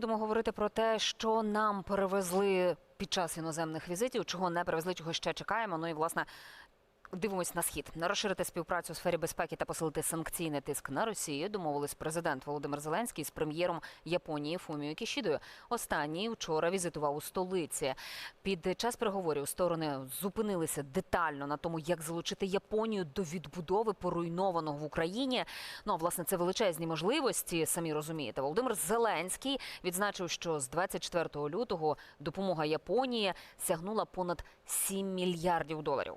будемо говорити про те, що нам перевезли під час іноземних візитів, чого не перевезли, чого ще чекаємо. Ну і власне. Дивимось на схід. Розширити співпрацю у сфері безпеки та посилити санкційний тиск на Росію. Домовились президент Володимир Зеленський з прем'єром Японії Фуміо Кішідою. Останній вчора візитував у столиці. Під час переговорів сторони зупинилися детально на тому, як залучити Японію до відбудови поруйнованого в Україні. Ну а власне це величезні можливості. Самі розумієте. Володимир Зеленський відзначив, що з 24 лютого допомога Японії сягнула понад 7 мільярдів доларів.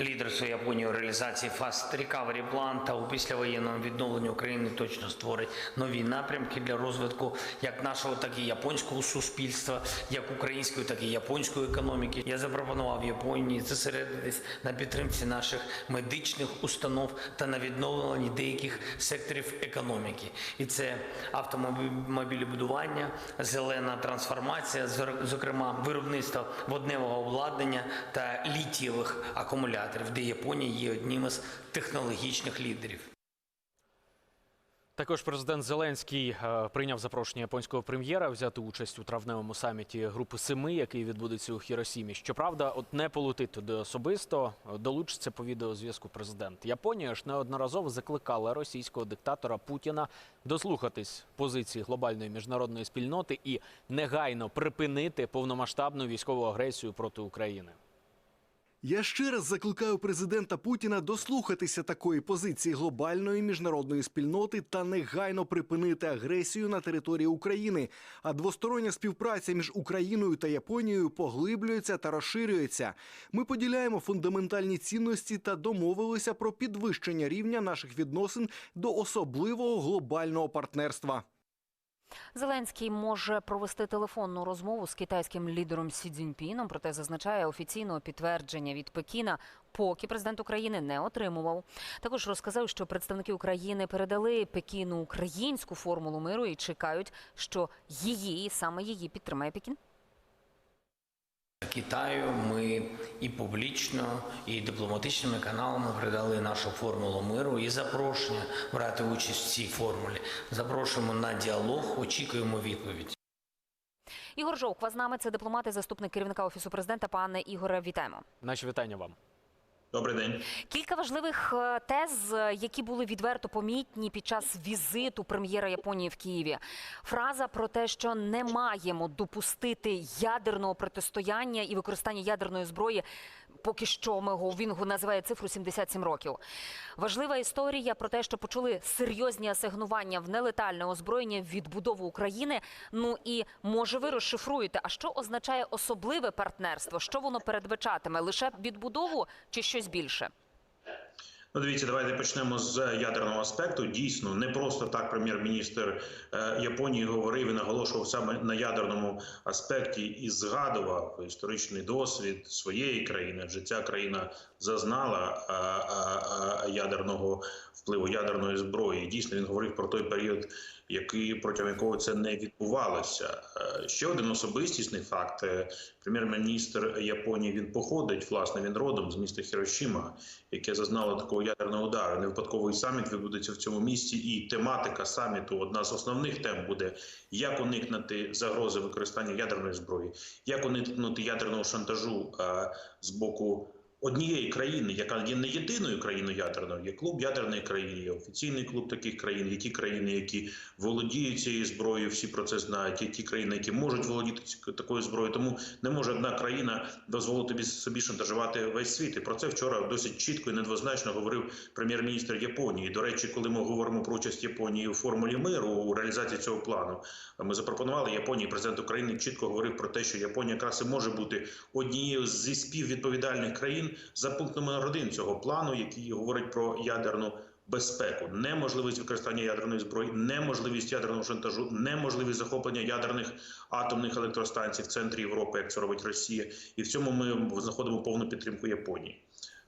Лідерство Японії у реалізації Fast Recovery Plan та у післявоєнному відновленні України точно створить нові напрямки для розвитку як нашого, так і японського суспільства, як української, так і японської економіки. Я запропонував Японії зосередитись на підтримці наших медичних установ та на відновленні деяких секторів економіки. І це автомобілебудування, зелена трансформація, зокрема виробництво водневого обладнання та літієвих акумуляторів, де Японія є одним із технологічних лідерів. Також президент Зеленський е, прийняв запрошення японського прем'єра взяти участь у травневому саміті Групи Семи, який відбудеться у Хіросімі. Щоправда, от не полетить туди особисто, долучиться по відеозв'язку президент. Японія ж неодноразово закликала російського диктатора Путіна дослухатись позиції глобальної міжнародної спільноти і негайно припинити повномасштабну військову агресію проти України. Я ще раз закликаю президента Путіна дослухатися такої позиції глобальної міжнародної спільноти та негайно припинити агресію на території України. А двостороння співпраця між Україною та Японією поглиблюється та розширюється. Ми поділяємо фундаментальні цінності та домовилися про підвищення рівня наших відносин до особливого глобального партнерства. Зеленський може провести телефонну розмову з китайським лідером Сі Цзіньпіном, проте зазначає офіційного підтвердження від Пекіна, поки президент України не отримував. Також розказав, що представники України передали Пекіну українську формулу миру і чекають, що її саме її підтримає Пекін. Китаю ми і публічно, і дипломатичними каналами передали нашу формулу миру і запрошення брати участь в цій формулі. Запрошуємо на діалог, очікуємо відповідь. Ігор Жовква з нами це дипломат і заступник керівника офісу президента. Пане Ігоре, вітаємо. Наші вітання вам. Добрий день. Кілька важливих е, тез, е, які були відверто помітні під час візиту прем'єра Японії в Києві. Фраза про те, що не маємо допустити ядерного протистояння і використання ядерної зброї. Поки що ми він називає цифру 77 років. Важлива історія про те, що почули серйозні асигнування в нелетальне озброєння в відбудову України. Ну і може ви розшифруєте, а що означає особливе партнерство? Що воно передбачатиме? Лише відбудову чи щось більше? Ну, дивіться, давайте почнемо з ядерного аспекту. Дійсно, не просто так прем'єр-міністр е, Японії говорив і наголошував саме на ядерному аспекті і згадував історичний досвід своєї країни, адже ця країна зазнала ядерного впливу ядерної зброї. Дійсно, він говорив про той період, який протягом якого це не відбувалося. Е, Ще один особистісний факт: е, прем'єр-міністр Японії він походить, власне, він родом з міста Хірошіма, яке зазнало такого ядерного удару. Не випадковий саміт відбудеться в цьому місті, і тематика саміту одна з основних тем буде як уникнути загрози використання ядерної зброї, як уникнути ядерного шантажу е, з боку. Однієї країни, яка є не єдиною країною ядерною, є клуб ядерної країни, є офіційний клуб таких країн, є ті країни, які володіють цією зброєю, всі про це знають. Є ті країни, які можуть володіти такою зброєю. Тому не може одна країна дозволити собі- шантажувати весь світ. І про це вчора досить чітко і недвозначно говорив прем'єр-міністр Японії. До речі, коли ми говоримо про участь Японії у формулі миру у реалізації цього плану, ми запропонували Японії. Президент України чітко говорив про те, що Японія якраз і може бути однією зі співвідповідальних країн за пунктом номер один цього плану, який говорить про ядерну. Безпеку, неможливість використання ядерної зброї, неможливість ядерного шантажу, неможливість захоплення ядерних атомних електростанцій в центрі Європи, як це робить Росія, і в цьому ми знаходимо повну підтримку Японії.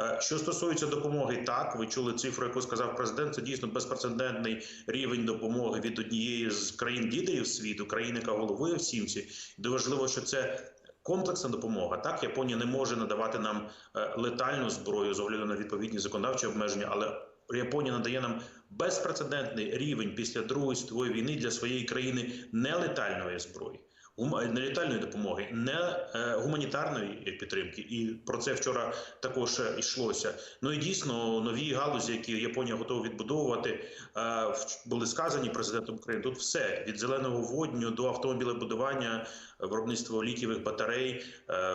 Е, Що стосується допомоги, так ви чули цифру, яку сказав президент. Це дійсно безпрецедентний рівень допомоги від однієї з країн лідерів світу, країни, яка головує в сімці. Дуже важливо, що це. Комплексна допомога так Японія не може надавати нам е, летальну зброю з огляду на відповідні законодавчі обмеження, але Японія надає нам безпрецедентний рівень після Другої світової війни для своєї країни нелетальної зброї. Гум- Нелетальної допомоги, не е, гуманітарної підтримки, і про це вчора також е, йшлося. Ну і дійсно нові галузі, які Японія готова відбудовувати, е, були сказані президентом України. Тут все від зеленого водню до автомобілебудування, е, виробництво літієвих батарей, е,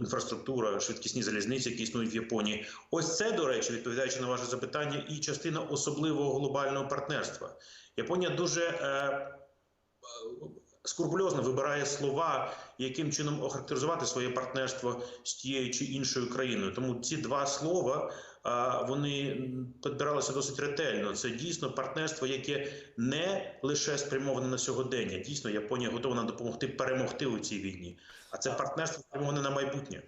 інфраструктура, швидкісні залізниці, які існують в Японії. Ось це, до речі, відповідаючи на ваше запитання, і частина особливого глобального партнерства. Японія дуже е, е, скрупульозно вибирає слова, яким чином охарактеризувати своє партнерство з тією чи іншою країною. Тому ці два слова вони підбиралися досить ретельно. Це дійсно партнерство, яке не лише спрямоване на сьогодення. Дійсно, Японія готова нам допомогти перемогти у цій війні. А це партнерство спрямоване на майбутнє.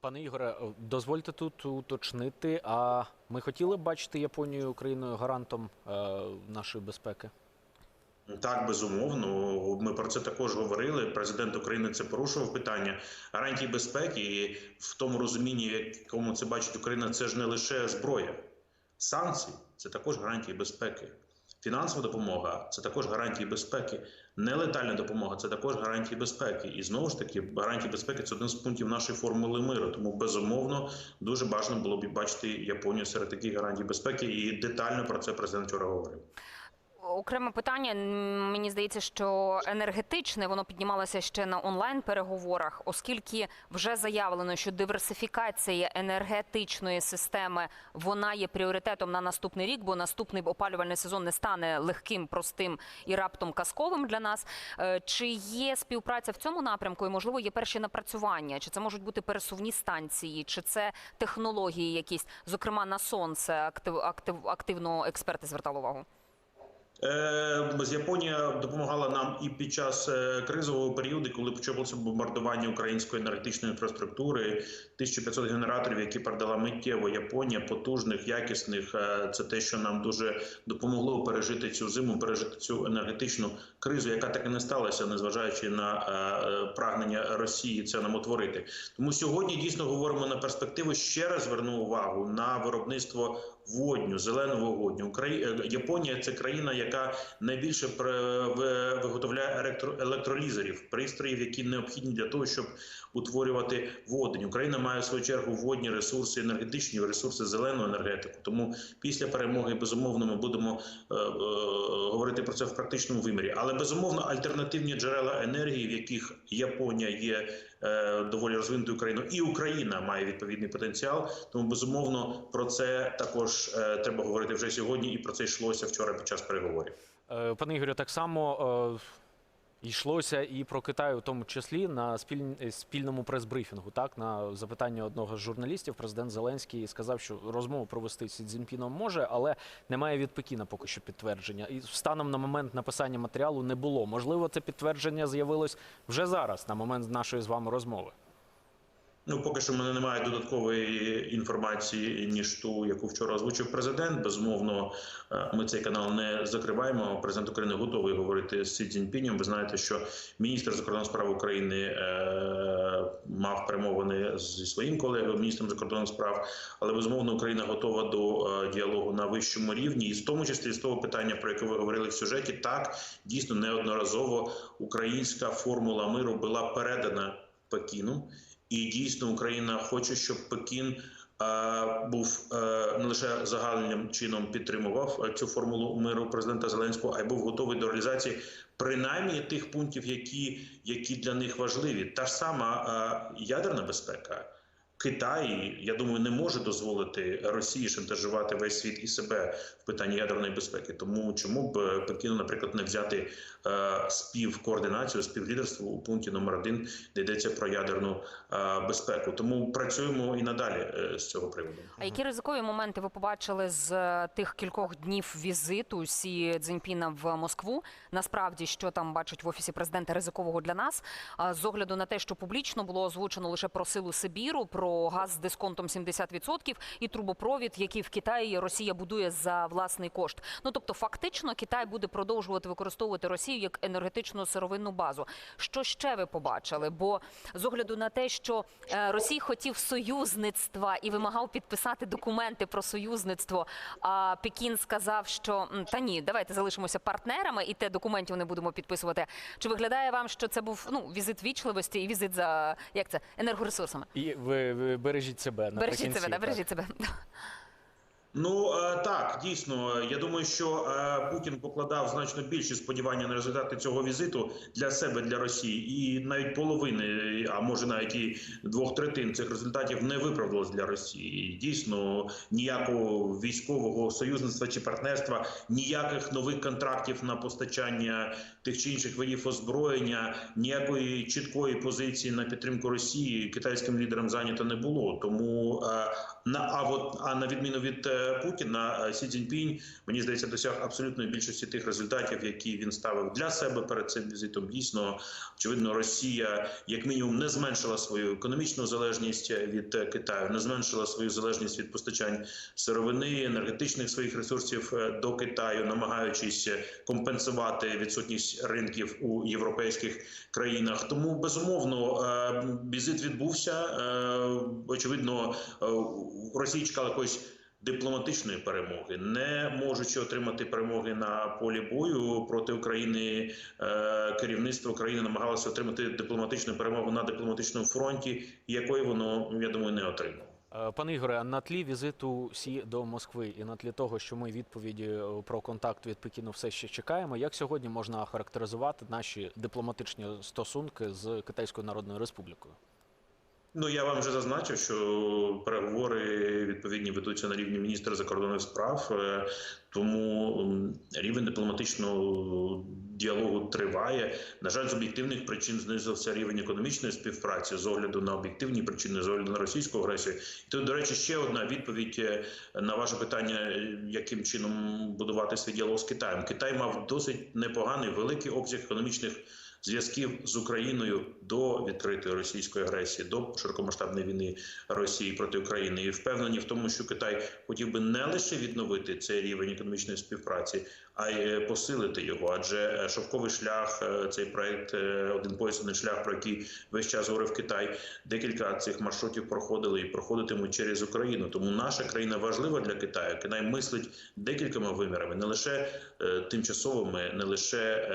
Пане Ігоре, е, дозвольте тут уточнити. А ми хотіли б бачити Японію Україною гарантом е, нашої безпеки? Так, безумовно. Ми про це також говорили. Президент України це порушував питання гарантій безпеки. І в тому розумінні, якому це бачить Україна, це ж не лише зброя. Санкції це також гарантії безпеки. Фінансова допомога це також гарантії безпеки. Нелетальна допомога це також гарантії безпеки. І знову ж таки, гарантії безпеки це один з пунктів нашої формули миру. Тому безумовно дуже бажано було б бачити Японію серед таких гарантій безпеки. І детально про це президент вчора говорив. Окреме питання. Мені здається, що енергетичне воно піднімалося ще на онлайн переговорах, оскільки вже заявлено, що диверсифікація енергетичної системи вона є пріоритетом на наступний рік, бо наступний опалювальний сезон не стане легким, простим і раптом казковим для нас. Е, Чи є співпраця в цьому напрямку? І можливо є перші напрацювання? Чи це можуть бути пересувні станції, чи це технології якісь, зокрема на сонце актив, актив, активно експерти звертали увагу? Е, з Японія допомагала нам і під час е, кризового періоду, коли почалося бомбардування української енергетичної інфраструктури, 1500 генераторів, які передала миттєво Японія, потужних, якісних. Е, Це те, що нам дуже допомогло пережити цю зиму, пережити цю енергетичну кризу, яка так і не сталася, незважаючи на прагнення Росії це нам утворити. Тому сьогодні дійсно говоримо на перспективу. Ще раз зверну увагу на виробництво водню, зеленого водню. Е, Японія це країна, яка найбільше виготовляє електро... електролізерів, пристроїв, які необхідні для того, щоб утворювати водень. Україна має в свою чергу водні ресурси, енергетичні ресурси, зелену енергетику. Тому після перемоги безумовно ми будемо е, е, говорити про це в практичному вимірі. Але безумовно альтернативні джерела енергії, в яких Японія є доволі розвинутою країною, і Україна має відповідний потенціал. Тому безумовно про це також е, треба говорити вже сьогодні, і про це йшлося вчора під час переговорів. Е, Пане Ігорю, так само е, йшлося і про Китай, у тому числі на спіль... спільному прес-брифінгу. Так, на запитання одного з журналістів, президент Зеленський сказав, що розмову провести з Цзіньпіном може, але немає від Пекіна поки що підтвердження. І станом на момент написання матеріалу не було. Можливо, це підтвердження з'явилось вже зараз, на момент нашої з вами розмови. Ну, поки що в мене немає додаткової інформації, ніж ту, яку вчора озвучив президент. Безумовно, е, ми цей канал не закриваємо. Президент України готовий говорити з Сі Цзіньпінем. Ви знаєте, що міністр закордонних справ України е, мав перемовини зі своїм колегою, міністром закордонних справ. Але безумовно Україна готова до е, діалогу на вищому рівні, і в тому числі з того питання, про яке ви говорили в сюжеті, так дійсно неодноразово українська формула миру була передана Пекіну. І дійсно Україна хоче, щоб Пекін е, був е, не лише загальним чином підтримував е, цю формулу миру президента Зеленського, а й був готовий до реалізації принаймні тих пунктів, які, які для них важливі. Та ж сама ядерна безпека. Китай, я думаю, не може дозволити Росії шантажувати весь світ і себе в питанні ядерної безпеки. Тому чому б е, Пекіну, наприклад, не взяти е, співкоординацію, співлідерство у пункті номер один, де йдеться про ядерну е, безпеку. Тому працюємо і надалі з цього приводу. А які ризикові моменти ви побачили з тих кількох днів візиту Сі Цзіньпіна в Москву? Насправді, що там бачать в офісі президента ризикового для нас? А з огляду на те, що публічно було озвучено лише про силу Сибіру, про про газ з дисконтом 70% і трубопровід, який в Китаї Росія будує за власний кошт. Ну тобто, фактично, Китай буде продовжувати використовувати Росію як енергетичну сировинну базу. Що ще ви побачили? Бо з огляду на те, що е, Росій хотів союзництва і вимагав підписати документи про союзництво, а Пекін сказав, що та ні, давайте залишимося партнерами, і те документів не будемо підписувати. Чи виглядає вам, що це був ну візит вічливості і візит за як це енергоресурсами? І ви, бережіть себе Бережіть наприкінці, себе, да, так. бережіть себе. Ну е, так, дійсно. Я думаю, що е, Путін покладав значно більші сподівання на результати цього візиту для себе, для Росії, і навіть половини, а може навіть і двох третин цих результатів не виправдалось для Росії. Дійсно, ніякого військового союзництва чи партнерства, ніяких нових контрактів на постачання тих чи інших видів озброєння, ніякої чіткої позиції на підтримку Росії китайським лідерам зайнято не було. Тому е, на а а на відміну від Путіна, Сі Цзіньпінь, мені здається, досяг абсолютної більшості тих результатів, які він ставив для себе перед цим візитом. Дійсно, очевидно, Росія як мінімум не зменшила свою економічну залежність від Китаю, не зменшила свою залежність від постачань сировини, енергетичних своїх ресурсів е, до Китаю, намагаючись компенсувати відсутність ринків у європейських країнах. Тому безумовно е, візит відбувся. Е, Очевидно, у Росії чекали якоїсь дипломатичної перемоги, не можучи отримати перемоги на полі бою проти України. е, Керівництво країни намагалося отримати дипломатичну перемогу на дипломатичному фронті, якої воно я думаю не отримало. Е, Пане Ігоре, на тлі візиту Сі до Москви і на тлі того, що ми відповіді е, про контакт від Пекіну все ще чекаємо, як сьогодні можна характеризувати наші дипломатичні стосунки з Китайською Народною Республікою? Ну я вам вже зазначив, що переговори відповідні ведуться на рівні міністра закордонних справ, е, тому рівень дипломатичного діалогу триває. На жаль, з об'єктивних причин знизився рівень економічної співпраці з огляду на об'єктивні причини, з огляду на російську агресію. І тут, до речі, ще одна відповідь е, на ваше питання, е, яким чином будувати свій діалог з Китаєм. Китай мав досить непоганий великий обсяг економічних зв'язків з Україною до відкритої російської агресії, до широкомасштабної війни Росії проти України, і впевнені в тому, що Китай хотів би не лише відновити цей рівень економічної співпраці, а й е, посилити його. Адже е, шовковий шлях, е, цей проект один пояс, один шлях, про який весь час говорив Китай. Декілька цих маршрутів проходили і проходитимуть через Україну. Тому наша країна важлива для Китаю. Китай мислить декількома вимірами, не лише тимчасовими, не лише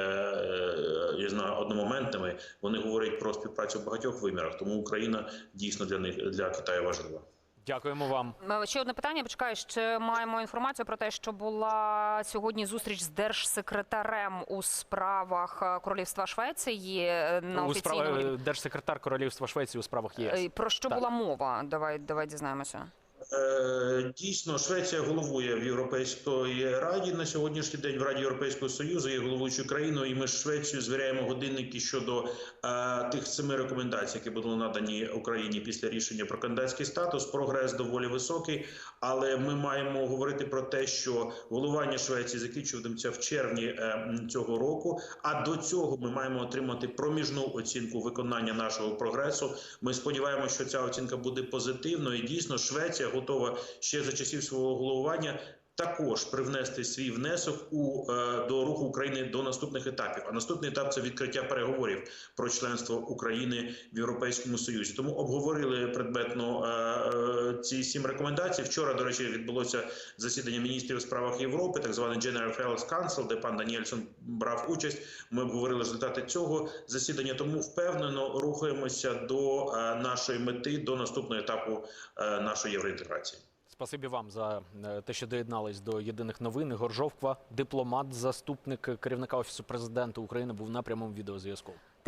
я знаю одномоментними. Вони говорять про співпрацю в багатьох вимірах. Тому Україна дійсно для них для Китаю важлива. Дякуємо вам. Е, Ще одне питання. Почекаю, ще маємо інформацію про те, що була сьогодні зустріч з держсекретарем у справах е, королівства Швеції е, на у офіційному справах держсекретар Королівства Швеції у справах ЄС. Про що Так. була мова? Давай, давай дізнаємося. Е, Дійсно, Швеція головує в Європейській раді на сьогоднішній день в Раді Європейського Союзу є головуючою країною, і ми з Швецією звіряємо годинники щодо е, тих семи рекомендацій, які були надані Україні після рішення про кандидатський статус. Прогрес доволі високий, але ми маємо говорити про те, що головування Швеції закінчуватиметься в червні е, цього року. А до цього ми маємо отримати проміжну оцінку виконання нашого прогресу. Ми сподіваємося, що ця оцінка буде позитивною. І дійсно, Швеція готова ще за часів свого головування. Також привнести свій внесок у е, до руху України до наступних етапів. А наступний етап це відкриття переговорів про членство України в Європейському Союзі. Тому обговорили предметно е, е, ці сім рекомендацій. Вчора, до речі, відбулося засідання міністрів у справах Європи, так званий General Affairs Council, де пан Даніельсон брав участь. Ми обговорили результати цього засідання. Тому впевнено рухаємося до нашої мети, до наступного етапу нашої євроінтеграції. Спасибі вам за е, те, що доєднались до єдиних новин. Ігор Жовква, дипломат, заступник керівника офісу президента України, був на прямому відеозв'язку.